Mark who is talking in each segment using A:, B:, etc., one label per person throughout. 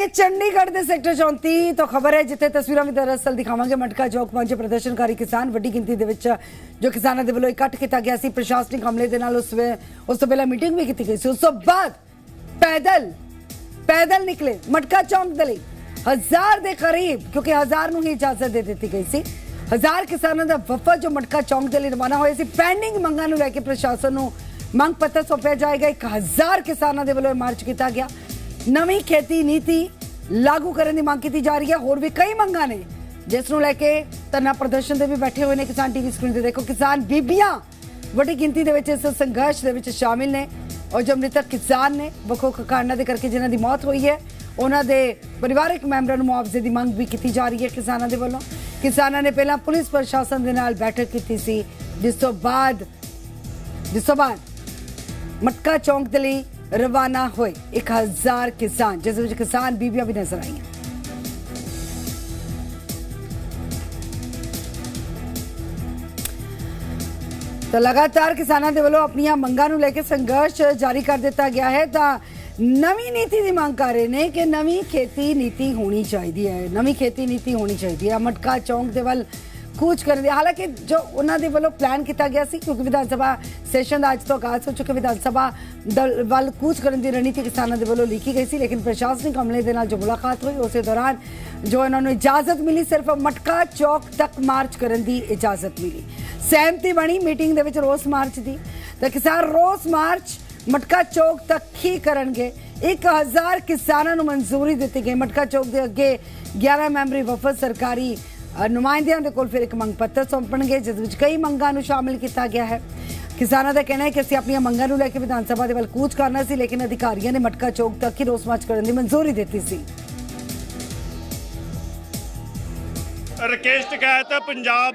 A: ਕਿ ਚੰਡੀਗੜ੍ਹ ਦੇ ਸੈਕਟਰ 34 ਤੋਂ ਖਬਰ ਹੈ, ਜਿੱਥੇ ਤਸਵੀਰਾਂ ਵੀ ਦਰਅਸਲ ਦਿਖਾਵਾਂਗੇ। ਮਟਕਾ ਚੌਕ ਪਹੁੰਚੇ ਪ੍ਰਦਰਸ਼ਨਕਾਰੀ ਕਿਸਾਨ, ਵੱਡੀ ਗਿਣਤੀ ਦੇ ਵਿੱਚ ਜੋ ਕਿਸਾਨਾਂ ਦੇ ਵੱਲੋਂ ਇਕੱਠ ਕੀਤਾ ਗਿਆ ਸੀ। ਪ੍ਰਸ਼ਾਸਨਿਕ ਹਮਲੇ ਦੇ ਨਾਲ ਉਸ ਵੇ, ਉਸ ਤੋਂ ਪਹਿਲਾਂ ਮੀਟਿੰਗ ਵੀ ਕੀਤੀ ਗਈ ਸੀ। ਉਸ ਤੋਂ ਬਾਅਦ ਪੈਦਲ ਪੈਦਲ ਨਿਕਲੇ ਮਟਕਾ ਚੌਂਕ ਦੇ ਲਈ। ਹਜ਼ਾਰ ਦੇ ਕਰੀਬ, ਕਿਉਂਕਿ ਹਜ਼ਾਰ ਨੂੰ ਹੀ ਇਜਾਜ਼ਤ ਦੇ ਦਿੱਤੀ ਗਈ ਸੀ। ਹਜ਼ਾਰ ਕਿਸਾਨਾਂ ਦਾ ਵਫਦ ਜੋ ਮਟਕਾ ਚੌਂਕ ਦੇ ਲਈ ਰਵਾਨਾ ਹੋਇਆ ਸੀ। ਪੈਂਡਿੰਗ ਮੰਗਾਂ ਨੂੰ ਲੈ ਕੇ ਪ੍ਰਸ਼ਾਸਨ ਨੂੰ ਮੰਗ ਪੱਤਰ ਸੌਂਪਿਆ ਜਾਏਗਾ। 1000 ਕਿਸਾਨਾਂ ਦੇ ਵੱਲੋਂ ਇਹ ਮਾਰਚ ਕੀਤਾ ਗਿਆ। ਨਵੀਂ ਖੇਤੀ ਨੀਤੀ ਲਾਗੂ ਕਰਨ ਦੀ ਮੰਗ ਕੀਤੀ ਜਾ ਰਹੀ ਹੈ। ਹੋਰ ਵੀ ਕਈ ਮੰਗਾਂ ਨੇ, ਜਿਸ ਨੂੰ ਲੈ ਕੇ ਧਰਨਾ ਪ੍ਰਦਰਸ਼ਨ ਦੇ ਵੀ ਬੈਠੇ ਹੋਏ ਨੇ ਕਿਸਾਨ ਟੀਵੀ ਸਕਰੀਨ ਤੇ। ਦੇਖੋ, ਕਿਸਾਨ ਬੀਬੀਆਂ ਵੱਡੀ ਗਿਣਤੀ ਦੇ ਵਿੱਚ ਇਸ ਸੰਘਰਸ਼ ਦੇ ਵਿੱਚ ਸ਼ਾਮਿਲ ਨੇ ਔਰ ਜੋ ਮ੍ਰਿਤਕ ਕਿਸਾਨ ਨੇ ਵੱਖੋ ਵੱਖ ਕਾਰਨਾਂ ਦੇ ਕਰਕੇ ਜਿਨ੍ਹਾਂ ਦੀ ਮੌਤ ਹੋਈ ਹੈ, ਉਹਨਾਂ ਦੇ ਪਰਿਵਾਰਕ ਮੈਂਬਰਾਂ ਨੂੰ ਮੁਆਵਜ਼ੇ ਦੀ ਮੰਗ ਵੀ ਕੀਤੀ ਜਾ ਰਹੀ ਹੈ ਕਿਸਾਨਾਂ ਦੇ ਵੱਲੋਂ। ਕਿਸਾਨਾਂ ਨੇ ਪਹਿਲਾਂ ਪੁਲਿਸ ਪ੍ਰਸ਼ਾਸਨ ਦੇ ਨਾਲ ਬੈਠਕ ਕੀਤੀ ਸੀ। ਜਿਸ ਤੋਂ ਬਾਅਦ, ਜਿਸ ਤੋਂ ਬਾਅਦ ਮਟਕਾ ਚੌਂਕ ਦੇ ਲਈ ਰਵਾਨਾ ਹੋਏ 1000 ਕਿਸਾਨ ਜਿਸ ਵਿੱਚ ਕਿਸਾਨ ਬੀਬੀਆਂ ਵੀ ਨਜ਼ਰ ਆਈਆਂ ਤਾਂ ਲਗਾਤਾਰ ਕਿਸਾਨਾਂ ਦੇ ਵੱਲੋਂ ਆਪਣੀਆਂ ਮੰਗਾਂ ਨੂੰ ਲੈ ਕੇ ਸੰਘਰਸ਼ ਜਾਰੀ ਕਰ ਦਿੱਤਾ ਗਿਆ ਹੈ ਤਾਂ ਨਵੀਂ ਨੀਤੀ ਦੀ ਮੰਗ ਕਰ ਰਹੇ ਨੇ ਕਿ ਨਵੀਂ ਖੇਤੀ ਨੀਤੀ ਹੋਣੀ ਚਾਹੀਦੀ ਹੈ ਨਵੀਂ ਖੇਤੀ ਨੀਤੀ ਹੋਣੀ ਚਾਹੀਦੀ ਹੈ ਮਟਕਾ ਚੌਂਕ ਦੇ ਵੱਲ ਕੂਚ ਕਰਨ ਦੀ। ਹਾਲਾਂਕਿ ਜੋ ਉਹਨਾਂ ਦੇ ਵੱਲੋਂ ਪਲਾਨ ਕੀਤਾ ਗਿਆ ਸੀ, ਕਿਉਂਕਿ ਵਿਧਾਨ ਸਭਾ ਸੈਸ਼ਨ ਦਾ ਅੱਜ ਤੋਂ ਆਗਾਜ਼ ਹੋ ਚੁੱਕਾ ਵਿਧਾਨ ਸਭਾ ਦਲ ਵੱਲ ਕੂਚ ਕਰਨ ਦੀ ਰਣਨੀਤੀ ਕਿਸਾਨਾਂ ਦੇ ਵੱਲੋਂ ਲਿਖੀ ਗਈ ਸੀ, ਲੇਕਿਨ ਪ੍ਰਸ਼ਾਸਨਿਕ ਅਮਲੇ ਦੇ ਨਾਲ ਜੋ ਮੁਲਾਕਾਤ ਹੋਈ, ਉਸੇ ਦੌਰਾਨ ਜੋ ਇਹਨਾਂ ਨੂੰ ਇਜਾਜ਼ਤ ਮਿਲੀ, ਸਿਰਫ ਮਟਕਾ ਚੌਕ ਤੱਕ ਮਾਰਚ ਕਰਨ ਦੀ ਇਜਾਜ਼ਤ ਮਿਲੀ। ਸਹਿਮਤੀ ਬਣੀ ਮੀਟਿੰਗ ਦੇ ਵਿੱਚ ਰੋਸ ਮਾਰਚ ਦੀ। ਤਾਂ ਕਿਸਾਨ ਰੋਸ ਮਾਰਚ ਮਟਕਾ ਚੌਕ ਤੱਕ ਹੀ ਕਰਨਗੇ। 1000 ਕਿਸਾਨਾਂ ਨੂੰ ਮਨਜ਼ੂਰੀ ਦਿੱਤੀ ਗਈ। ਮਟਕਾ ਚੌਕ ਦੇ ਅੱਗੇ 11 ਮੈਂਬਰੀ ਵਫਦ ਸਰਕਾਰੀ ਨੁਮਾਇੰਦਿਆਂ ਦੇ ਕੋਲ ਫਿਰ ਇੱਕ ਮੰਗ ਪੱਤਰ ਸੌਂਪਣਗੇ, ਜਿਸ ਵਿੱਚ ਕਈ ਮੰਗਾਂ ਨੂੰ ਸ਼ਾਮਿਲ ਕੀਤਾ ਗਿਆ ਹੈ। ਕਿਸਾਨਾਂ ਦਾ ਕਹਿਣਾ ਹੈ ਕਿ ਅਸੀਂ ਆਪਣੀਆਂ ਮੰਗਾਂ ਨੂੰ ਲੈ ਕੇ ਵਿਧਾਨ ਸਭਾ ਦੇ ਵੱਲ ਕੂਚ ਕਰਨਾ ਸੀ, ਲੇਕਿਨ ਅਧਿਕਾਰੀਆਂ ਨੇ ਮਟਕਾ ਚੌਕ ਤੱਕ ਹੀ ਰੋਸ ਮਾਰਚ ਕਰਨ ਦੀ ਮਨਜ਼ੂਰੀ ਦਿੱਤੀ ਸੀ।
B: ਰਕੇਸ਼ ਟਕੈਤ, ਪੰਜਾਬ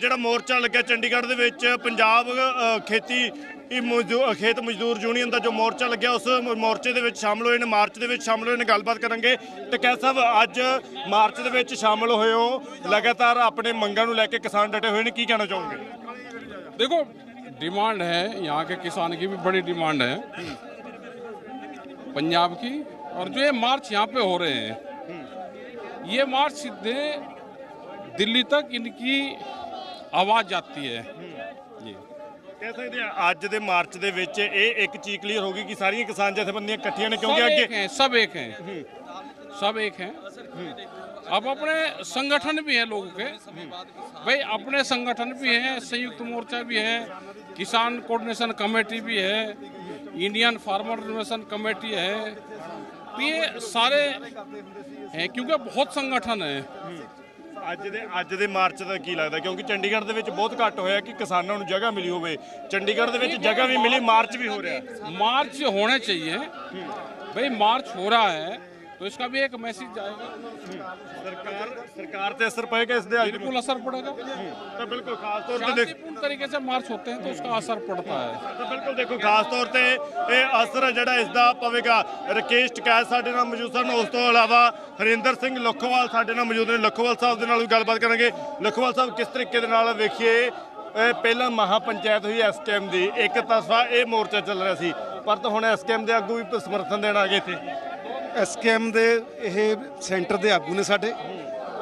B: ਜਿਹੜਾ ਮੋਰਚਾ ਲੱਗਿਆ ਚੰਡੀਗੜ੍ਹ ਦੇ ਵਿੱਚ, ਪੰਜਾਬ ਖੇਤੀ ਇਹ ਮਜ਼ਦੂ- ਖੇਤ ਮਜ਼ਦੂਰ ਯੂਨੀਅਨ ਦਾ ਜੋ ਮੋਰਚਾ ਲੱਗਿਆ ਉਸ ਮ- ਮੋਰਚੇ ਦੇ ਵਿੱਚ ਸ਼ਾਮਲ ਹੋਏ ਨੇ ਮਾਰਚ ਦੇ ਵਿੱਚ ਸ਼ਾਮਲ ਹੋਏ ਨੇ ਗੱਲਬਾਤ ਕਰਾਂਗੇ ਟਕੈਤ ਸਾਹਿਬ ਅੱਜ ਮਾਰਚ ਦੇ ਵਿੱਚ ਸ਼ਾਮਲ ਹੋਏ ਹੋ ਲਗਾਤਾਰ ਆਪਣੇ ਮੰਗਾਂ ਨੂੰ ਲੈ ਕੇ ਕਿਸਾਨ ਡਟੇ ਹੋਏ ਨੇ ਕੀ ਕਹਿਣਾ ਚਾਹੋਗੇ
C: देखो डिमांड है यहाँ के किसान की भी बड़ी डिमांड है पंजाब की और जो ये मार्च यहाँ पे हो रहे हैं ये मार्च सीधे दिल्ली तक इनकी आवाज जाती है जी
B: ਕਹਿ ਸਕਦੇ ਆ ਅੱਜ ਦੇ ਮਾਰਚ ਦੇ ਵਿੱਚ ਇਹ ਇੱਕ ਚੀਜ਼ ਕਲੀਅਰ ਹੋ ਗਈ ਕਿ ਸਾਰੀਆਂ ਕਿਸਾਨ ਜਥੇਬੰਦੀਆਂ ਇਕੱਠੀਆਂ ਨੇ ਕਿਉਂਕਿ
C: सब
B: ਅੱਗੇ
C: एक हैं सब एक हैं सब एक हैं अब अपने संगठन भी है लोगों के भाई अपने संगठन भी हैं संयुक्त मोर्चा भी है किसान कोऑर्डिनेशन कमेटी भी है इंडियन फार्मर रिनोवेशन कमेटी है तो ये सारे हैं क्योंकि बहुत संगठन है
B: ਅੱਜ ਦੇ ਅੱਜ ਦੇ ਮਾਰਚ ਦਾ ਕੀ ਲੱਗਦਾ ਕਿਉਂਕਿ ਚੰਡੀਗੜ੍ਹ ਦੇ ਵਿੱਚ ਬਹੁਤ ਘੱਟ ਹੋਇਆ ਕਿ ਕਿਸਾਨਾਂ ਨੂੰ ਜਗ੍ਹਾ ਮਿਲੀ ਹੋਵੇ ਚੰਡੀਗੜ੍ਹ ਦੇ ਵਿੱਚ ਜਗ੍ਹਾ ਵੀ ਮਿਲੀ ਮਾਰਚ ਵੀ ਹੋ ਰਿਹਾ
C: मार्च होने चाहिए भाई मार्च हो रहा है तो इसका भी एक मैसेज जाएगा
B: ਸਰਕਾਰ ਸਰਕਾਰ ਤੇ ਅਸਰ ਪਏਗਾ ਇਸ ਦੇ ਅੱਜ
C: बिल्कुल असर पड़ेगा
B: ਤਾਂ ਬਿਲਕੁਲ ਖਾਸ ਤੌਰ ਤੇ ਦੇਖ
C: शांतिपूर्ण तरीके से मार्च होते हैं तो उसका असर पड़ता है
B: ਤਾਂ ਬਿਲਕੁਲ ਦੇਖੋ ਖਾਸ ਤੌਰ ਤੇ ਇਹ ਅਸਰ ਜਿਹੜਾ ਇਸ ਦਾ ਪਵੇਗਾ ਰਕੇਸ਼ ਟਕੈਤ ਸਾਡੇ ਨਾਲ ਮੌਜੂਦ ਸਨ ਉਸ ਤੋਂ ਇਲਾਵਾ ਹਰਿੰਦਰ ਸਿੰਘ ਲੱਖੋਵਾਲ ਸਾਡੇ ਨਾਲ ਮੌਜੂਦ ਨੇ ਲੱਖੋਵਾਲ ਸਾਹਿਬ ਦੇ ਨਾਲ ਵੀ ਗੱਲਬਾਤ ਕਰਾਂਗੇ ਲੱਖੋਵਾਲ ਸਾਹਿਬ ਕਿਸ ਤਰੀਕੇ ਦੇ ਨਾਲ ਵੇਖੀਏ ਇਹ ਪਹਿਲਾਂ ਮਹਾ ਪੰਚਾਇਤ ਹੋਈ ਐਸਕੇਐਮ ਦੀ ਇੱਕ ਤਰਫਾ ਇਹ ਮੋਰਚਾ ਚੱਲ ਰਿਹਾ ਸੀ ਪਰ ਤਾਂ ਹੁਣ ਐਸਕੇਐਮ ਦੇ ਆਗੂ ਵੀ ਸਮਰਥਨ ਦੇਣ ਆ ਗਏ ਇੱਥੇ
D: ਐਸਕੇਐਮ ਦੇ ਇਹ ਸੈਂਟਰ ਦੇ ਆਗੂ ਨੇ ਸਾਡੇ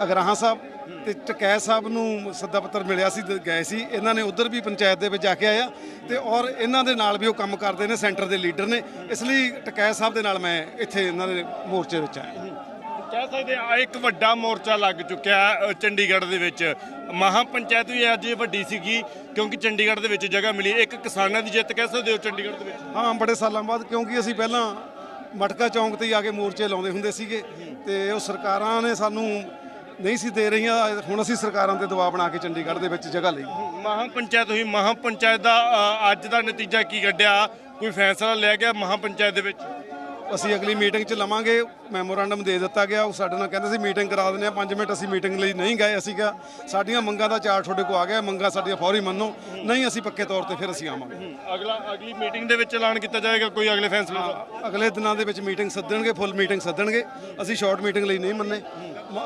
D: ਅਗਰਾਹਾਂ ਸਾਹਿਬ ਤੇ ਟਕੈਤ ਸਾਹਿਬ ਨੂੰ ਸੱਦਾ ਪੱਤਰ ਮਿਲਿਆ ਸੀ ਤੇ ਗਏ ਸੀ। ਇਹਨਾਂ ਨੇ ਉਧਰ ਵੀ ਪੰਚਾਇਤ ਦੇ ਵਿੱਚ ਜਾ ਕੇ ਆਇਆ ਤੇ ਔਰ ਇਹਨਾਂ ਦੇ ਨਾਲ ਵੀ ਉਹ ਕੰਮ ਕਰਦੇ ਨੇ ਸੈਂਟਰ ਦੇ ਲੀਡਰ ਨੇ। ਇਸ ਲਈ ਟਕੈਤ ਸਾਹਿਬ ਦੇ ਨਾਲ ਮੈਂ ਇੱਥੇ ਇਹਨਾਂ ਦੇ ਮੋਰਚੇ ਵਿੱਚ ਆਇਆ।
B: ਕਹਿ ਸਕਦੇ ਆ ਇੱਕ ਵੱਡਾ ਮੋਰਚਾ ਲੱਗ ਚੁੱਕਿਆ ਅ, ਚੰਡੀਗੜ੍ਹ ਦੇ ਵਿੱਚ। ਮਹਾ ਪੰਚਾਇਤ ਵੀ ਅੱਜ ਵੱਡੀ ਸੀਗੀ ਕਿਉਂਕਿ ਚੰਡੀਗੜ੍ਹ ਦੇ ਵਿੱਚ ਜਗ੍ਹਾ ਮਿਲੀ। ਇੱਕ ਕਿਸਾਨਾਂ ਦੀ ਜਿੱਤ ਕਹਿ ਸਕਦੇ ਹੋ ਚੰਡੀਗੜ੍ਹ ਦੇ ਵਿੱਚ?
D: ਹਾਂ ਬੜੇ ਸਾਲਾਂ ਬਾਅਦ ਕਿਉਂਕਿ ਅਸੀਂ ਪਹਿਲਾਂ ਮਟਕਾ ਚੌਂਕ ਤੇ ਹੀ ਆ ਕੇ ਮੋਰਚੇ ਲਾਉਂਦੇ ਹੁੰਦੇ ਸੀਗੇ ਤੇ ਉਹ ਸਰਕਾਰਾਂ ਨੇ ਸਾਨੂੰ ਨਹੀਂ ਸੀ ਦੇ ਰਹੀਆਂ, ਹੁਣ ਅਸੀਂ ਸਰਕਾਰਾਂ ਤੇ ਦਬਾਅ ਬਣਾ ਕੇ ਚੰਡੀਗੜ੍ਹ ਦੇ ਵਿੱਚ ਜਗ੍ਹਾ ਲਈ।
B: ਮਹਾ ਪੰਚਾਇਤ ਹੋਈ ਮਹਾ ਪੰਚਾਇਤ ਦਾ ਅੱਜ ਦਾ ਨਤੀਜਾ ਕੀ ਕੱਢਿਆ? ਕੋਈ ਫੈਸਲਾ ਲਿਆ ਗਿਆ ਮਹਾ ਪੰਚਾਇਤ ਦੇ ਵਿੱਚ?
D: ਅਸੀਂ ਅਗਲੀ ਮੀਟਿੰਗ 'ਚ ਲਵਾਂਗੇ ਮੈਮੋਰੰਡਮ ਦੇ ਦਿੱਤਾ ਗਿਆ ਉਹ ਸਾਡੇ ਨਾਲ ਕਹਿੰਦੇ ਸੀ ਮੀਟਿੰਗ ਕਰਾ ਦਿੰਦੇ ਆ 5 ਮਿੰਟ ਅਸੀਂ ਮੀਟਿੰਗ ਲਈ ਨਹੀਂ ਗਏ ਅਸੀਂ ਕਿਹਾ ਸਾਡੀਆਂ ਮੰਗਾਂ ਦਾ ਚਾਰਟ ਤੁਹਾਡੇ ਕੋਲ ਆ ਗਿਆ ਮੰਗਾਂ ਸਾਡੀਆਂ ਫੌਰੀ ਮੰਨੋ ਨਹੀਂ ਅਸੀਂ ਪੱਕੇ ਤੌਰ ਤੇ ਫਿਰ ਅਸੀਂ ਆਵਾਂਗੇ।
B: ਅਗਲਾ ਅਗਲੀ ਮੀਟਿੰਗ ਦੇ ਵਿੱਚ ਐਲਾਨ ਕੀਤਾ ਜਾਏਗਾ ਕੋਈ ਅਗਲੇ ਫੈਸਲੇ ਦਾ?
D: ਅਗਲੇ ਦਿਨਾਂ ਦੇ ਵਿੱਚ ਮੀਟਿੰਗ ਸੱਦਣਗੇ ਫੁੱਲ ਮੀਟਿੰਗ ਸੱਦਣਗੇ ਅਸੀਂ ਸ਼ਾਰਟ ਮੀਟਿੰਗ ਲਈ ਨਹੀਂ ਮੰਨੇ।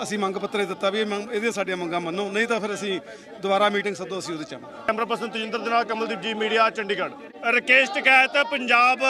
D: ਅਸੀਂ ਮੰਗ ਪੱਤਰ ਦਿੱਤਾ ਵੀ ਇਹ ਮੰਗ- ਇਹਦੀਆਂ ਸਾਡੀਆਂ ਮੰਗਾਂ ਮੰਨੋ ਨਹੀਂ ਤਾਂ ਫਿਰ ਅਸੀਂ ਦੁਬਾਰਾ ਮੀਟਿੰਗ ਸੱਦੋ ਅਸੀਂ ਉਹਦੇ ਚ ਆਵਾਂਗੇ।
B: ਕੈਮਰਾ ਪਰਸਨ ਤਜਿੰਦਰ ਦੇ ਨਾਲ ਕਮਲਦੀਪ ਜੀ ਮੀਡੀਆ ਚੰਡੀਗੜ੍ਹ। ਰਕੇਸ਼ ਟਕੈਤ ਪੰਜਾਬ